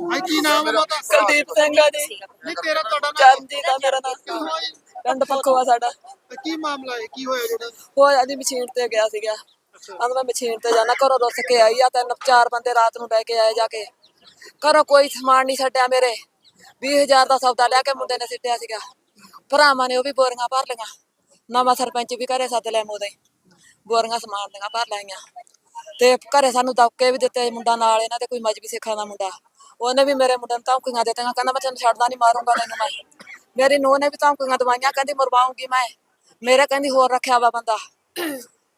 ਹਾਂ ਕੀ ਨਾਮ ਹੈ ਉਹਦਾ ਕੁਲਦੀਪ ਸਿੰਘ ਆ ਜੀ। ਨਹੀਂ ਤੇਰਾ ਤੁਹਾਡਾ ਨਾਮ ਚਰਨਜੀਤ ਆ ਮੇਰਾ ਨਾਮ? ਪਿੰਡ ਪੱਖੋਆ ਸਾਡਾ। ਤੇ ਕੀ ਮਾਮਲਾ ਹੈ? ਕੀ ਹੋਇਆ ਜਿਹੜਾ? ਹੋਇਆ ਜੀ ਮਸ਼ੀਨ ਤੇ ਗਿਆ ਸੀਗਾ। ਅੰਦਰ ਮੈਂ ਮਸ਼ੀਨ ਤੇ ਜਾਣਾ ਘਰੋਂ ਰੁੱਸ ਕੇ ਆਈ ਆ ਤਿੰਨ ਚਾਰ ਬੰਦੇ ਰਾਤ ਨੂੰ ਲੈ ਕੇ ਆਏ ਜਾ ਕੇ। ਘਰੋਂ ਕੋਈ ਸਮਾਨ ਨਹੀਂ ਛੱਡਿਆ ਮੇਰੇ। 20000 ਦਾ ਸੌਦਾ ਲਿਆ ਕੇ ਮੁੰਡੇ ਨੇ ਸਿੱਟਿਆ ਸੀਗਾ। ਭਰਾਵਾਂ ਨੇ ਉਹ ਵੀ ਬੋਰੀਆਂ ਭਰ ਲਈਆਂ। ਨਵਾਂ ਸਰਪੰਚ ਵੀ ਘਰੇ ਸੱਦ ਲਿਆ ਮੋਦੇ ਬੋਰੀਆਂ ਸਮਾਨ ਦੀਆਂ ਭਰ ਲਾਈਆਂ। ਤੇ ਘਰੇ ਸਾਨੂੰ ਦਬਕੇ ਵੀ ਦਿੱਤੇ ਮੁੰਡਾ ਨਾਲ ਇਹਨਾਂ ਦੇ ਕੋਈ ਮਜਬੀ ਸਿੱਖਾਂ ਦਾ ਮੁੰਡਾ। ਉਹਨੇ ਵੀ ਮੇਰੇ ਮੁੰਡੇ ਨੂੰ ਧਮਕੀਆਂ ਦਿੱਤੀਆਂ, ਕਹਿੰਦਾ ਮੈਂ ਤੈਨੂੰ ਛੱਡਦਾ ਨਹੀਂ ਮਾਰੂੰਗਾ ਤੈਨੂੰ ਮੈਂ। ਮੇਰੀ ਨੂੰਹ ਨੇ ਵੀ ਧਮਕੀਆਂ ਦਵਾਈਆਂ, ਕਹਿੰਦੀ ਮਰਵਾਉਂਗੀ ਮੈਂ। ਮੇਰਾ ਕਹਿੰਦੀ ਹੋਰ ਰੱਖਿਆ ਵਾ ਬੰਦਾ।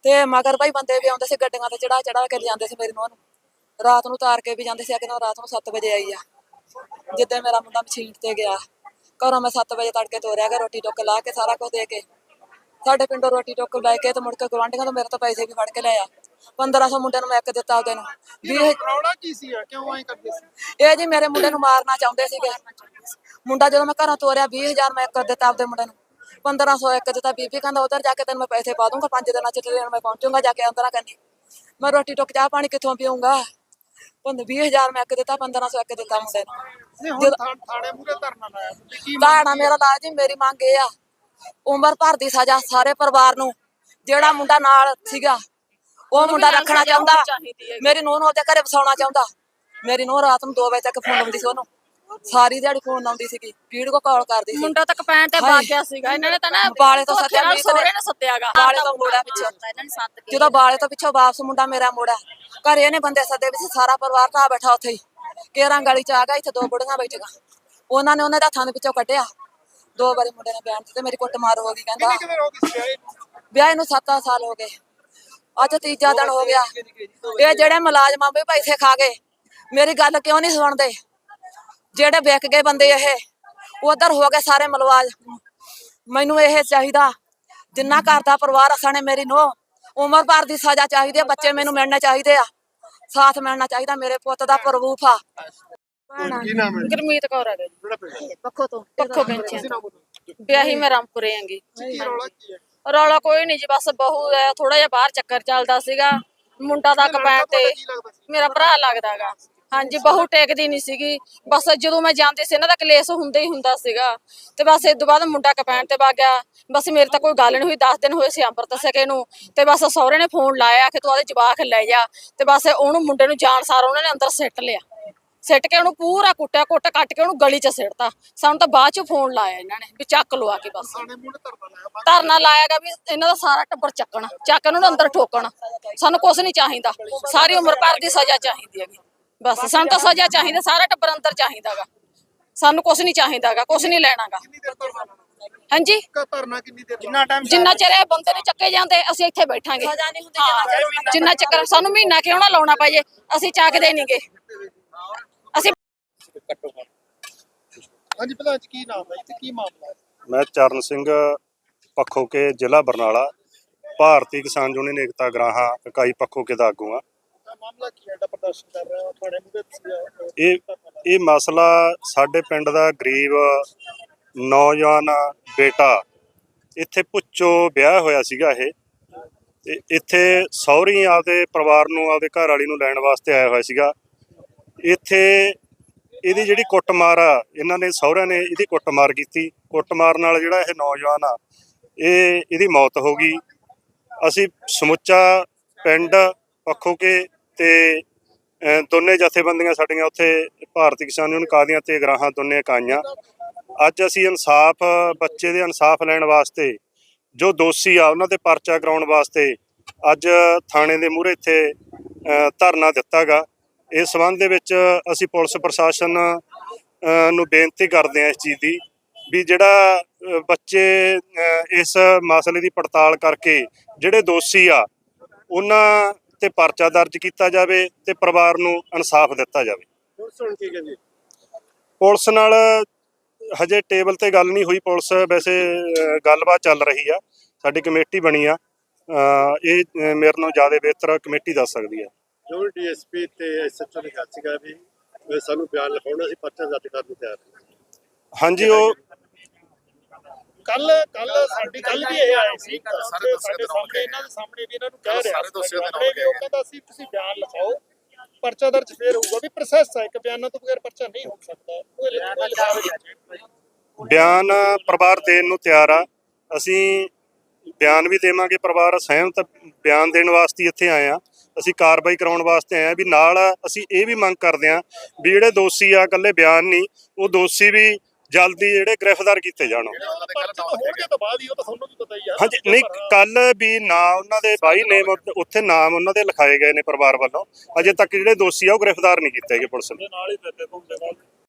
ਤੇ ਮਗਰ ਭਾਈ ਬੰਦੇ ਵੀ ਆਉਂਦੇ ਸੀ ਗੱਡੀਆਂ ਤੇ ਚੜਾ ਚੜਾ ਕੇ ਜਾਂਦੇ ਸੀ ਮੇਰੀ ਨੂੰਹ ਨੂੰ। ਰਾਤ ਨੂੰ ਤਾਰ ਕੇ ਵੀ ਜਾਂਦੇ ਸੀ ਕਿ ਰਾਤ ਨੂੰ 7 ਵਜੇ ਆਈ ਆ। ਜਿੱਦਾਂ ਮੇਰਾ ਮੁੰਡਾ ਮਸ਼ੀਨ ਤੇ ਗਿਆ। ਘਰੋਂ ਮੈਂ 7 ਵਜੇ ਤੜਕੇ ਤੋਰਿਆ ਗਿਆ ਰੋਟੀ ਟੁੱਕ ਲਾ ਕੇ, ਸਾਰਾ ਕੁਝ ਦੇ ਕੇ। ਸਾਡੇ ਪਿੰਡੋਂ ਰੋਟੀ ਟੋਕ ਲੈ ਕੇ ਤੇ ਮੁੜ ਕੇ ਗਵਾਂਢੀਆਂ ਤੋਂ ਮੇਰੇ ਤੋਂ ਪੈਸੇ ਵੀ ਫੜ ਕੇ ਲਿਆ 1500 ਮੁੰਡੇ ਨੂੰ ਮੈਂ ਇੱਕ ਦਿੱਤਾ ਉਹਦੇ ਨੂੰ ਵੀਹ ਰੌਲਾ ਕੀ ਸੀ ਕਿਉਂ ਐਂ ਕਰਦੇ ਸੀ? ਇਹ ਜੀ ਮੇਰੇ ਮੁੰਡੇ ਨੂੰ ਮਾਰਨਾ ਚਾਹੁੰਦੇ ਸੀਗੇ। ਮੁੰਡਾ ਜਦੋਂ ਮੈਂ ਘਰੋਂ ਤੋਰਿਆ 20000 ਮੈਂ ਇੱਕ ਦਿੱਤਾ ਆਪਦੇ ਮੁੰਡੇ ਨੂੰ। 1500 ਇੱਕ ਦਿੱਤਾ। ਬੀਬੀ ਕਹਿੰਦਾ ਉਧਰ ਜਾ ਕੇ ਤੈਨੂੰ ਮੈਂ ਪੈਸੇ ਪਾ ਦੂੰਗਾ ਪੰਜ ਦਿਨਾਂ ਚ ਟ੍ਰੇਨ ਮੈਂ ਪਹੁੰਚੂੰਗਾ ਜਾ ਕੇ ਅੰਦਰਾਂ ਕੰਨੀ ਮੈਂ ਰੋਟੀ ਟੁੱਕ ਚਾਹ ਪਾਣੀ ਕਿੱਥੋਂ ਪੀਊਂਗਾ? ਪੰਦ 20000 ਮੈਂ ਇੱਕ ਦਿੱਤਾ 1500 ਇੱਕ ਦਿੱਤਾ ਮੁੰਡੇ ਨੂੰ। ਥਾਣੇ ਮੂਰੇ ਧਰਨਾ ਲਾਇਆ। ਕੀ ਲਾਣਾ ਮੇਰਾ ਲਾਜ ਜੀ ਮੇਰੀ ਮੰਗ ਇਹ ਆ। ਉਮਰ ਭਰ ਦੀ ਸਜ਼ਾ ਸਾਰੇ ਪਰਿਵਾਰ ਨੂੰ। ਜਿਹੜਾ ਮੁੰਡਾ ਨਾਲ ਸੀਗਾ ਉਹ ਮੁੰਡਾ ਰੱਖਣਾ ਚਾਹੁੰਦਾ। ਮੇਰੀ ਨੂੰਹ ਨੂੰ ਉਹਦੇ ਘਰੇ ਵਸਾਉਣਾ ਚਾਹੁੰਦਾ। ਮੇਰੀ ਨੂੰਹ ਰਾਤ ਨੂੰ 2 ਵਜੇ ਤੱਕ ਫੋਨ ਲਾਉਂਦੀ ਸੀ ਉਹਨੂੰ। ਸਾਰੀ ਦਿਹਾੜੀ ਫੋਨ ਲਾਉਂਦੀ ਸੀਗੀ। ਵੀਡੀਓ ਕਾਲ ਕਰਦੀ ਸੀ। ਮੁੰਡਾ ਤੱਕ ਪੈਣ ਤੇ ਹਾਏ। ਵਗ ਗਿਆ ਸੀਗਾ। ਇਹਨਾਂ ਨੇ ਤਾਂ ਨਾ ਬਾਲੇ ਤੋਂ ਨਾਲ ਮੀਤ ਸਹੁਰੇ ਨੇ ਸੱਦਿਆਗਾ। ਬਾਲੇ ਤੋਂ ਮੋੜਿਆ ਪਿੱਛੋਂ। ਇਹਨਾਂ ਨੇ ਸੱਦ ਕੇ ਜਦੋਂ ਬਾਲੇ ਤੋਂ ਪਿੱਛੋਂ ਵਾਪਸ ਮੁੰਡਾ ਮੇਰਾ ਮੋੜਾ ਘਰੇ ਇਹਨੇ ਬੰਦੇ ਸੱਦੇ ਵੀ ਸੀ ਸਾਰਾ ਪਰਿਵਾਰ ਤਾਂ ਬੈਠਾ ਉੱਥੇ ਹੀ। ਕੇਰਾਂ ਗਲੀ ਚ ਆ ਗਿਆ ਇੱਥੇ ਦੋ ਬੁੜੀਆਂ ਬੈਠੀਆਂ। ਉਹਨਾਂ ਨੇ ਉਹਨਾਂ ਦੇ ਹੱਥਾਂ ਦੇ ਵਿੱਚੋਂ ਕੱਢਿਆ। ਦੋ ਵਾਰੀ ਮੁੰਡੇ ਨੇ ਬਿਆਨ ਦਿੱਤੇ ਮੇਰੀ ਕੁੱਟ ਮਾਰ ਹੋ ਗਈ ਕਹਿੰਦਾ? ਵਿਆਹ ਨੂੰ? 7 ਸਾਲ ਹੋ ਗਏ। ਅੱਜ ਤੀਜਾ ਦਿਨ ਹੋ ਗਿਆ। ਇਹ ਜਿਹੜੇ ਮੁਲਾਜ਼ਮਾਂ ਵੀ ਪੈਸੇ ਖਾ ਗਏ। ਮੇਰੀ ਗੱਲ ਕਿਉਂ ਨਹੀਂ ਸੁਣਦੇ? ਜਿਹੜੇ ਵਿਕ ਗਏ ਬੰਦੇ ਇਹ ਉਧਰ ਹੋ ਗਏ ਸਾਰੇ ਮਲਵਾਜ। ਮੈਨੂੰ ਇਹ ਚਾਹੀਦਾ ਜਿੰਨਾ ਘਰ ਦਾ ਪਰਿਵਾਰ ਅਸਾਂ ਨੇ ਮੇਰੀ ਨੋ ਉਮਰ ਭਰ ਦੀ ਸਜ਼ਾ ਚਾਹੀਦੀ ਹੈ ਬੱਚੇ ਮੈਨੂੰ ਮਿਲਣੇ ਚਾਹੀਦੇ ਆ। ਸਾਥ ਮਿਲਣਾ ਚਾਹੀਦਾ ਮੇਰੇ ਪੁੱਤ ਦਾ ਪ੍ਰੂਫ ਆ। ਕੀ ਨਾਮ ਹੈ? ਗੁਰਮੀਤ ਕੌਰ ਆ ਗਈ ਪੱਖੋ ਤੋਂ। ਪੱਖੋ ਬੋਲੋ ਵਿਆਹੀ ਮੈਂ ਰਾਮਪੁਰੇ ਆਂਗੀ ਕੀ ਰੌਲਾ ਕੋਈ ਨਹੀਂ ਜੀ ਬਸ ਬਹੂ ਹੈ ਥੋੜਾ ਜਿਹਾ ਬਾਹਰ ਚੱਕਰ ਚੱਲਦਾ ਸੀਗਾ। ਮੁੰਡਾ ਤੱਕ ਪੈਣ ਤੇ ਮੇਰਾ ਭਰਾ ਲੱਗਦਾਗਾ। ਹਾਂਜੀ ਬਹੂ ਟੇਕਦੀ ਨਹੀਂ ਸੀਗੀ। ਬਸ ਜਦੋਂ ਮੈਂ ਜਾਂਦੀ ਸੀ ਇਹਨਾਂ ਦਾ ਕਲੇਸ਼ ਹੁੰਦਾ ਹੀ ਹੁੰਦਾ ਸੀਗਾ। ਤੇ ਬਸ ਇਸ ਤੋਂ ਬਾਅਦ ਮੁੰਡਾ ਕਪੈਣ ਤੇ ਵਗ ਗਿਆ। ਬਸ ਮੇਰੇ ਤਾਂ ਕੋਈ ਗੱਲ ਨਹੀਂ ਹੋਈ 10 ਦਿਨ ਹੋਏ ਸੀ ਅੰਮ੍ਰਿਤ ਸਕੇ ਨੂੰ। ਤੇ ਬਸ ਸਹੁਰੇ ਨੇ ਫੋਨ ਲਾਇਆ ਕਿ ਤੂੰ ਆਦੇ ਜਵਾਕ ਲੈ ਜਾ। ਤੇ ਬਸ ਉਹਨੂੰ ਮੁੰਡੇ ਨੂੰ ਜਾਣ ਸਾਰ ਉਹਨਾਂ ਨੇ ਅੰਦਰ ਸਿੱਟ ਲਿਆ। ਸਿੱਟ ਕੇ ਉਹਨੂੰ ਪੂਰਾ ਕੁੱਟਿਆ ਕੁੱਟ ਕੱਟ ਕੇ ਉਹਨੂੰ ਗਲੀ 'ਚ ਸਿੱਟਤਾ। ਸਾਨੂੰ ਤਾਂ ਬਾਅਦ 'ਚ ਫੋਨ ਲਾਇਆ ਇਹਨਾਂ ਨੇ ਵੀ ਚੱਕ ਲੋ ਆ ਕੇ ਬਸ। ਧਰਨਾ ਲਾਇਆਗਾ ਵੀ ਇਹਨਾਂ ਦਾ ਸਾਰਾ ਟੱਬਰ ਚੱਕਣਾ ਚੱਕ ਕੇ ਉਹਨਾਂ ਨੂੰ ਅੰਦਰ ਠੋਕਣਾ। ਸਾਨੂੰ ਕੁਝ ਨਹੀਂ ਚਾਹੀਦਾ। ਸਾਰੀ ਉਮਰ ਭਰ ਦੀ ਸਜ਼ਾ ਚਾਹੀਦੀ ਹੈਗੀ। ਬਸ ਸਾਨੂੰ ਤਾਂ ਸਜ਼ਾ ਚਾਹੀਦਾ ਸਾਰਾ ਟੱਬਰ ਅੰਦਰ ਚਾਹੀਦਾਗਾ। ਸਾਨੂੰ ਕੁਝ ਨਹੀਂ ਚਾਹੀਦਾਗਾ ਕੁਝ ਨਹੀਂ ਲੈਣਾਗਾ। ਹਾਂਜੀ? ਕਾ ਧਰਨਾ ਕਿੰਨੀ ਦੇਰ ਜਿੰਨਾ ਟਾਈਮ ਜਿੰਨਾ ਚਿਰ ਇਹ ਬੰਦੇ ਨੇ ਚੱਕੇ ਜਾਂਦੇ ਅਸੀਂ ਇੱਥੇ ਬੈਠਾਂਗੇ। ਸਜ਼ਾ ਨਹੀਂ ਹੁੰਦੀ ਜਿੰਨਾ ਚੱਕਰ ਸਾਨੂੰ ਮਹੀਨਾ ਕਿਉਂ ਨਾ ਲਾਉਣਾ ਪਏ ਅਸੀਂ ਚੱਕਦੇ ਨਹੀਂਗੇ ਹਾਂਜੀ ਪ੍ਰਧਾਨ ਜੀ ਕੀ ਨਾਮ ਹੈ? ਤੇ ਕੀ ਮਾਮਲਾ ਹੈ? ਮੈਂ ਚਰਨ ਸਿੰਘ ਪੱਖੋ ਕੇ ਜ਼ਿਲ੍ਹਾ ਬਰਨਾਲਾ ਭਾਰਤੀ ਕਿਸਾਨ ਯੂਨੀਅਨ ਏਕਤਾ ਗਰਾਹਾਂ ਇਕਾਈ ਪੱਖੋ ਕੇ ਦਾ ਆਗੂ ਆ ਇਹ ਮਾਮਲਾ ਕੀ ਹੈ? ਜਿਹੜਾ ਪ੍ਰਦਰਸ਼ਨ ਕਰ ਰਿਹਾ ਥਾਣੇ ਮੂਰੇ ਤੁਸੀਂ ਇਹ ਇਹ ਮਸਲਾ ਸਾਡੇ ਪਿੰਡ ਦਾ ਗਰੀਬ ਨੌਜਵਾਨ ਬੇਟਾ ਇੱਥੇ ਪੁੱਚੋ ਵਿਆਹ ਹੋਇਆ ਸੀਗਾ ਇਹ। ਤੇ ਇੱਥੇ ਸਹੁਰੀ ਆਪਦੇ ਪਰਿਵਾਰ ਨੂੰ ਆਪਦੇ ਘਰ ਵਾਲੀ ਨੂੰ ਲੈਣ ਵਾਸਤੇ ਆਇਆ ਹੋਇਆ ਸੀਗਾ। ਇੱਥੇ ਇਹਦੀ ਜਿਹੜੀ ਕੁੱਟਮਾਰ ਆ ਇਹਨਾਂ ਨੇ ਸਹੁਰਿਆਂ ਨੇ ਇਹਦੀ ਕੁੱਟਮਾਰ ਕੀਤੀ। ਕੁੱਟਮਾਰ ਨਾਲ ਜਿਹੜਾ ਇਹ ਨੌਜਵਾਨ ਆ ਇਹ ਇਹਦੀ ਮੌਤ ਹੋ ਗਈ। ਅਸੀਂ ਸਮੁੱਚਾ ਪਿੰਡ ਪੱਖੋ ਕੇ ਤੇ ਦੋਨੇ ਜਥੇਬੰਦੀਆਂ ਸਾਡੀਆਂ ਉੱਥੇ ਭਾਰਤੀ ਕਿਸਾਨ ਯੂਨੀਅਨ ਕਾਦੀਆਂ ਤੇ ਗਰਾਹਾਂ ਦੋਨੇ ਇਕਾਈਆਂ। ਅੱਜ ਅਸੀਂ ਇਨਸਾਫ ਬੱਚੇ ਦੇ ਇਨਸਾਫ ਲੈਣ ਵਾਸਤੇ ਜੋ ਦੋਸ਼ੀ ਆ ਉਹਨਾਂ ਤੇ ਪਰਚਾ ਕਰਾਉਣ ਵਾਸਤੇ ਅੱਜ ਥਾਣੇ ਦੇ ਮੂਹਰੇ ਇੱਥੇ ਅਹ, ਧਰਨਾ ਦਿੱਤਾਗਾ। ਇਸ ਸੰਬੰਧ ਦੇ ਵਿੱਚ ਅਸੀਂ ਪੁਲਿਸ ਪ੍ਰਸ਼ਾਸਨ ਨੂੰ ਬੇਨਤੀ ਕਰਦੇ ਹਾਂ ਇਸ ਚੀਜ਼ ਦੀ ਵੀ ਜਿਹੜਾ ਬੱਚੇ ਇਸ ਮਸਲੇ ਦੀ ਪੜਤਾਲ ਕਰਕੇ ਜਿਹੜੇ ਦੋਸ਼ੀ ਆ ਉਹਨਾਂ ਤੇ ਪਰਚਾ ਦਰਜ ਕੀਤਾ ਜਾਵੇ ਤੇ ਪਰਿਵਾਰ ਨੂੰ ਇਨਸਾਫ ਦਿੱਤਾ ਜਾਵੇ। ਹੁਣ ਸੁਣ ਕੀ ਕਹਿੰਦੇ? ਪੁਲਿਸ ਨਾਲ ਹਜੇ ਟੇਬਲ ਤੇ ਗੱਲ ਨਹੀਂ ਹੋਈ ਪੁਲਿਸ ਵੈਸੇ ਗੱਲਬਾਤ ਚੱਲ ਰਹੀ ਆ ਸਾਡੀ ਕਮੇਟੀ ਬਣੀ ਆ। ਇਹ ਮੇਰੇ ਨਾਲੋਂ ਜ਼ਿਆਦਾ ਬਿਹਤਰ ਕਮੇਟੀ ਦੱਸ ਸਕਦੀ ਆ। ਜੋ ਡੀਐਸਪੀ ਤੇ ਐਸਐਚਓ ਨੇ ਕਿਹਾ ਸੀਗਾ ਵੀ ਸਾਨੂੰ ਬਿਆਨ ਲਿਖਾਉਣਾ ਸੀ ਪਰਚਾ ਦਰਜ ਕਰਨ ਨੂੰ ਤਿਆਰ। ਹਾਂਜੀ ਉਹ ਕੱਲ ਕੱਲ ਸਾਡੀ ਕੱਲ ਵੀ ਇਹ ਆਏ ਸੀ ਸਾਰੇ ਸਾਡੇ ਸਾਹਮਣੇ ਇਹਨਾਂ ਦੇ ਸਾਹਮਣੇ ਵੀ ਇਹਨਾਂ ਨੂੰ ਕਹਿ ਰਿਹਾ। ਸਾਰੇ ਦੋਸ਼ੀਆਂ ਦੇ ਨਾਮ ਉਹ ਕਹਿੰਦਾ ਸੀ ਤੁਸੀਂ ਬਿਆਨ ਲਿਖਾਓ ਪਰਚਾ ਦਰਜ ਫੇਰ ਹੋਊਗਾ। ਵੀ ਪ੍ਰੋਸੈਸ ਹੈ ਇੱਕ ਬਿਆਨਾਂ ਤੋਂ ਬਗੈਰ ਪਰਚਾ ਨਹੀਂ ਹੋ ਸਕਦਾ। ਉਹ। ਬਿਆਨ ਪਰਿਵਾਰ ਦੇਣ ਨੂੰ ਤਿਆਰ ਆ। ਅਸੀਂ ਬਿਆਨ ਵੀ ਦੇਵਾਂਗੇ ਪਰਿਵਾਰ ਸਹਿਮਤ ਬਿਆਨ ਦੇਣ ਵਾਸਤੇ ਇੱਥੇ ਆਏ ਆ। ਅਸੀਂ ਕਾਰਵਾਈ ਕਰਾਉਣ ਵਾਸਤੇ ਆਏ ਆ ਵੀ ਨਾਲ ਅਸੀਂ ਇਹ ਵੀ ਮੰਗ ਕਰਦੇ ਆ ਵੀ ਜਿਹੜੇ ਦੋਸ਼ੀ ਆ ਇਕੱਲੇ ਬਿਆਨ ਨਹੀਂ ਉਹ ਦੋਸ਼ੀ ਵੀ ਜਲਦੀ ਜਿਹੜੇ ਗ੍ਰਿਫਤਾਰ ਕੀਤੇ ਜਾਣ। ਹਾਂਜੀ ਨਹੀਂ ਕੱਲ ਵੀ ਨਾ ਉਹਨਾਂ ਦੇ ਬਾਈ ਨੇਮ ਉੱਥੇ ਨਾਮ ਉਹਨਾਂ ਦੇ ਲਿਖਾਏ ਗਏ ਨੇ ਪਰਿਵਾਰ ਵੱਲੋਂ। ਅਜੇ ਤੱਕ ਜਿਹੜੇ ਦੋਸ਼ੀ ਆ ਉਹ ਗ੍ਰਿਫਤਾਰ ਨਹੀਂ ਕੀਤੇ ਗਏ ਪੁਲਿਸ ਨੇ।